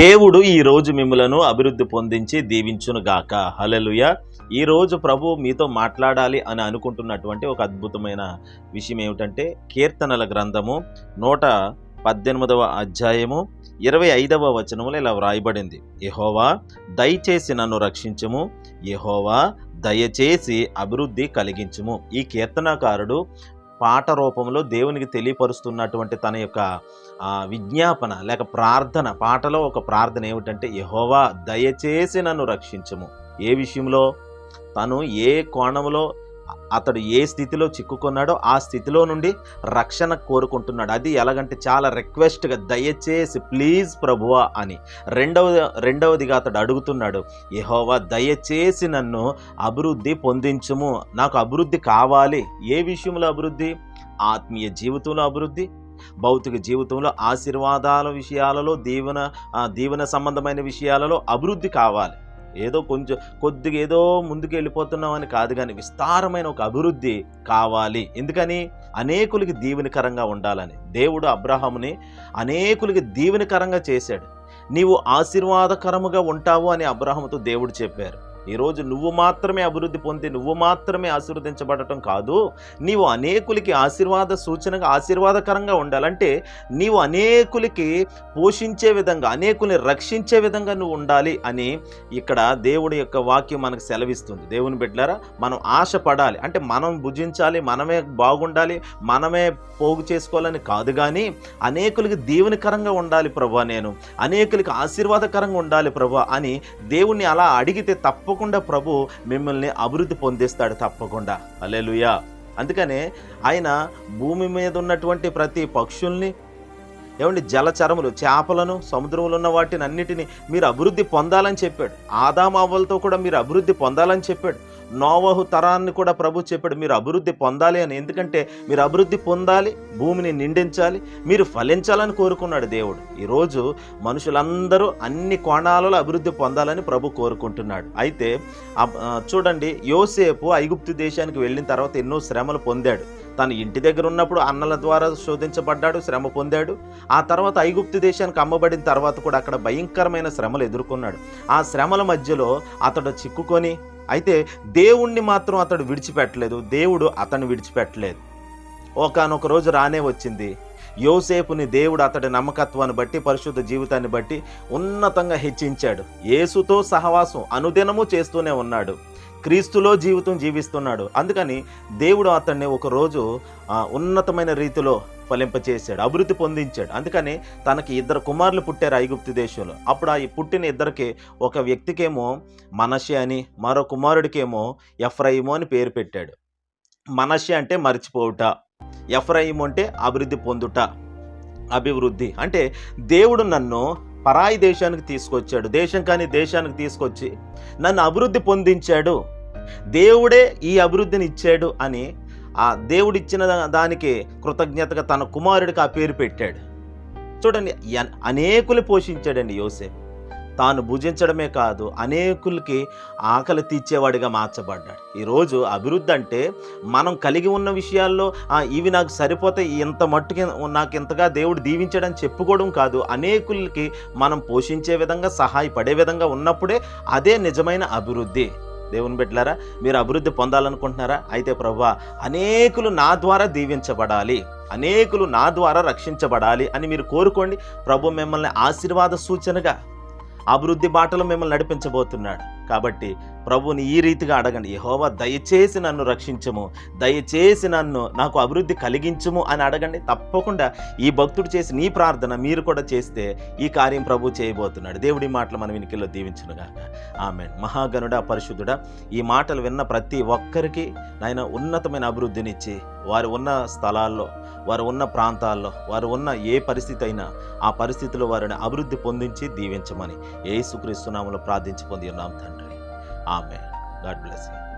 దేవుడు ఈ రోజు మిమ్మలను అభివృద్ధి పొందించి దీవించును గాక. హలెలుయ ఈ ప్రభు మీతో మాట్లాడాలి అని అనుకుంటున్నటువంటి ఒక అద్భుతమైన విషయం ఏమిటంటే కీర్తనల గ్రంథము నూట పద్దెనిమిదవ అధ్యాయము ఇరవై ఐదవ వచనములో ఇలా వ్రాయబడింది. ఎహోవా దయచేసి నన్ను రక్షించుము. యహోవా దయచేసి అభివృద్ధి కలిగించుము. ఈ కీర్తనకారుడు పాట రూపంలో దేవునికి తెలియపరుస్తున్నటువంటి తన యొక్క విజ్ఞాపన లేక ప్రార్థన పాటలో ఒక ప్రార్థన ఏమిటంటే యహోవా దయచేసి నన్ను రక్షించము. ఏ విషయంలో? తను ఏ కోణంలో అతడు ఏ స్థితిలో చిక్కుకున్నాడో ఆ స్థితిలో నుండి రక్షణ కోరుకుంటున్నాడు. అది ఎలాగంటే చాలా రిక్వెస్ట్గా దయచేసి ప్లీజ్ ప్రభువా అని. రెండవ రెండవదిగా అతడు అడుగుతున్నాడు యహోవా దయచేసి నన్ను అభివృద్ధి పొందించుము. నాకు అభివృద్ధి కావాలి. ఏ విషయంలో అభివృద్ధి? ఆత్మీయ జీవితంలో అభివృద్ధి భౌతిక జీవితంలో ఆశీర్వాదాల విషయాలలో దీవెన దీవెన సంబంధమైన విషయాలలో అభివృద్ధి కావాలి. ఏదో కొంచెం కొద్దిగా ఏదో ముందుకు వెళ్ళిపోతున్నామని కాదు కానీ విస్తారమైన ఒక అభివృద్ధి కావాలి. ఎందుకని? అనేకులకి దీవెనకరంగా ఉండాలని. దేవుడు అబ్రహాముని అనేకులకి దీవెనకరంగా చేశాడు. నీవు ఆశీర్వాదకరముగా ఉంటావు అని అబ్రహాముతో దేవుడు చెప్పారు. ఈరోజు నువ్వు మాత్రమే అభివృద్ధి పొంది నువ్వు మాత్రమే ఆశీర్వదించబడటం కాదు. నీవు అనేకులకి ఆశీర్వాద సూచనగా ఆశీర్వాదకరంగా ఉండాలంటే నీవు అనేకులకి పోషించే విధంగా అనేకుల్ని రక్షించే విధంగా నువ్వు ఉండాలి అని ఇక్కడ దేవుడి యొక్క వాక్యం మనకు సెలవిస్తుంది. దేవుని బిడ్డలారా మనం ఆశపడాలి. అంటే మనం భుజించాలి మనమే బాగుండాలి మనమే పోగు చేసుకోవాలని కాదు కానీ అనేకులకి దీవెనకరంగా ఉండాలి ప్రభా నేను. అనేకులకి ఆశీర్వాదకరంగా ఉండాలి ప్రభా అని దేవుణ్ణి అలా అడిగితే తప్పకుండా ప్రభు మిమ్మల్ని అభివృద్ధి పొందిస్తాడు తప్పకుండా. అలెలుయా అందుకనే ఆయన భూమి మీద ఉన్నటువంటి ప్రతి పక్షుల్ని ఏమండి జలచరములు చేపలను సముద్రంలో ఉన్న వాటిని అన్నిటిని మీరు అభివృద్ధి పొందాలని చెప్పాడు. ఆదామవ్వలతో కూడా మీరు అభివృద్ధి పొందాలని చెప్పాడు. నోవహు తరాన్ని కూడా ప్రభు చెప్పాడు మీరు అభివృద్ధి పొందాలి అని. ఎందుకంటే మీరు అభివృద్ధి పొందాలి భూమిని నిండించాలి మీరు ఫలించాలని కోరుకున్నాడు దేవుడు. ఈరోజు మనుషులందరూ అన్ని కోణాలలో అభివృద్ధి పొందాలని ప్రభు కోరుకుంటున్నాడు. అయితే చూడండి యోసేపు ఐగుప్తు దేశానికి వెళ్ళిన తర్వాత ఎన్నో శ్రమలు పొందాడు. తను ఇంటి దగ్గర ఉన్నప్పుడు అన్నల ద్వారా శోధించబడ్డాడు శ్రమ పొందాడు. ఆ తర్వాత ఐగుప్తు దేశానికి అమ్మబడిన తర్వాత కూడా అక్కడ భయంకరమైన శ్రమలు ఎదుర్కొన్నాడు. ఆ శ్రమల మధ్యలో అతడు చిక్కుకొని అయితే దేవుణ్ణి మాత్రం అతడు విడిచిపెట్టలేదు దేవుడు అతను విడిచిపెట్టలేదు. ఒకనొక రోజు రానే వచ్చింది. యోసేపుని దేవుడు అతడి నమ్మకత్వాన్ని బట్టి పరిశుద్ధ జీవితాన్ని బట్టి ఉన్నతంగా హెచ్చించాడు. యేసుతో సహవాసం అనుదినము చేస్తూనే ఉన్నాడు. క్రీస్తులో జీవితం జీవిస్తున్నాడు. అందుకని దేవుడు అతన్ని ఒకరోజు ఉన్నతమైన రీతిలో ఫలింపచేశాడు అభివృద్ధి పొందించాడు. అందుకని తనకి ఇద్దరు కుమారులు పుట్టారు ఐగుప్తు దేశంలో. అప్పుడు ఆ పుట్టిన ఇద్దరికి ఒక వ్యక్తికేమో మనషే అని మరో కుమారుడికేమో ఎఫ్రయిమో అని పేరు పెట్టాడు. మనషే అంటే మర్చిపోవుట ఎఫ్రయిము అంటే అభివృద్ధి పొందుట అభివృద్ధి. అంటే దేవుడు నన్ను పరాయి దేశానికి తీసుకొచ్చాడు దేశం కానీ దేశానికి తీసుకొచ్చి నన్ను అభివృద్ధి పొందించాడు. దేవుడే ఈ అభివృద్ధిని ఇచ్చాడు అని ఆ దేవుడిచ్చిన దానికి కృతజ్ఞతగా తన కుమారుడికి ఆ పేరు పెట్టాడు. చూడండి అనేకులు పోషించాడండి యోసేపు. తాను భుజించడమే కాదు అనేకులకి ఆకలి తీర్చేవాడిగా మార్చబడ్డాడు. ఈరోజు అభివృద్ధి అంటే మనం కలిగి ఉన్న విషయాల్లో ఇవి నాకు సరిపోతే ఇంత మట్టుకి నాకు ఇంతగా దేవుడు దీవించాడని చెప్పుకోవడం కాదు. అనేకులకి మనం పోషించే విధంగా సహాయపడే విధంగా ఉన్నప్పుడే అదే నిజమైన అభివృద్ధి. దేవుని బిడ్డలారా మీరు అభివృద్ధి పొందాలనుకుంటున్నారా? అయితే ప్రభా అనేకులు నా ద్వారా దీవించబడాలి. అనేకులు నా ద్వారా రక్షించబడాలి అని మీరు కోరుకోండి. ప్రభు మిమ్మల్ని ఆశీర్వాద సూచనగా అభివృద్ధి బాటలో మిమ్మల్ని నడిపించబోతున్నాడు. కాబట్టి ప్రభువుని ఈ రీతిగా అడగండి. యహోవా దయచేసి నన్ను రక్షించము. దయచేసి నన్ను నాకు అభివృద్ధి కలిగించము అని అడగండి. తప్పకుండా ఈ భక్తుడు చేసి నీ ప్రార్థన మీరు కూడా చేస్తే ఈ కార్యం ప్రభు చేయబోతున్నాడు. దేవుడి మాటలు మన వినికిలో దీవించునుగాక. ఆమె మహాగనుడ పరిశుద్ధుడ ఈ మాటలు విన్న ప్రతి ఒక్కరికి నాయన ఉన్నతమైన అభివృద్ధినిచ్చి వారు ఉన్న స్థలాల్లో వారు ఉన్న ప్రాంతాల్లో వారు ఉన్న ఏ పరిస్థితి అయినా ఆ పరిస్థితిలో వారిని అభివృద్ధి పొందించి దీవించమని యేసుక్రీస్తునామలో ప్రార్థించి పొంది ఉన్నాం తండ్రి. ఆమె గాడ్ బ్లెస్ యూ.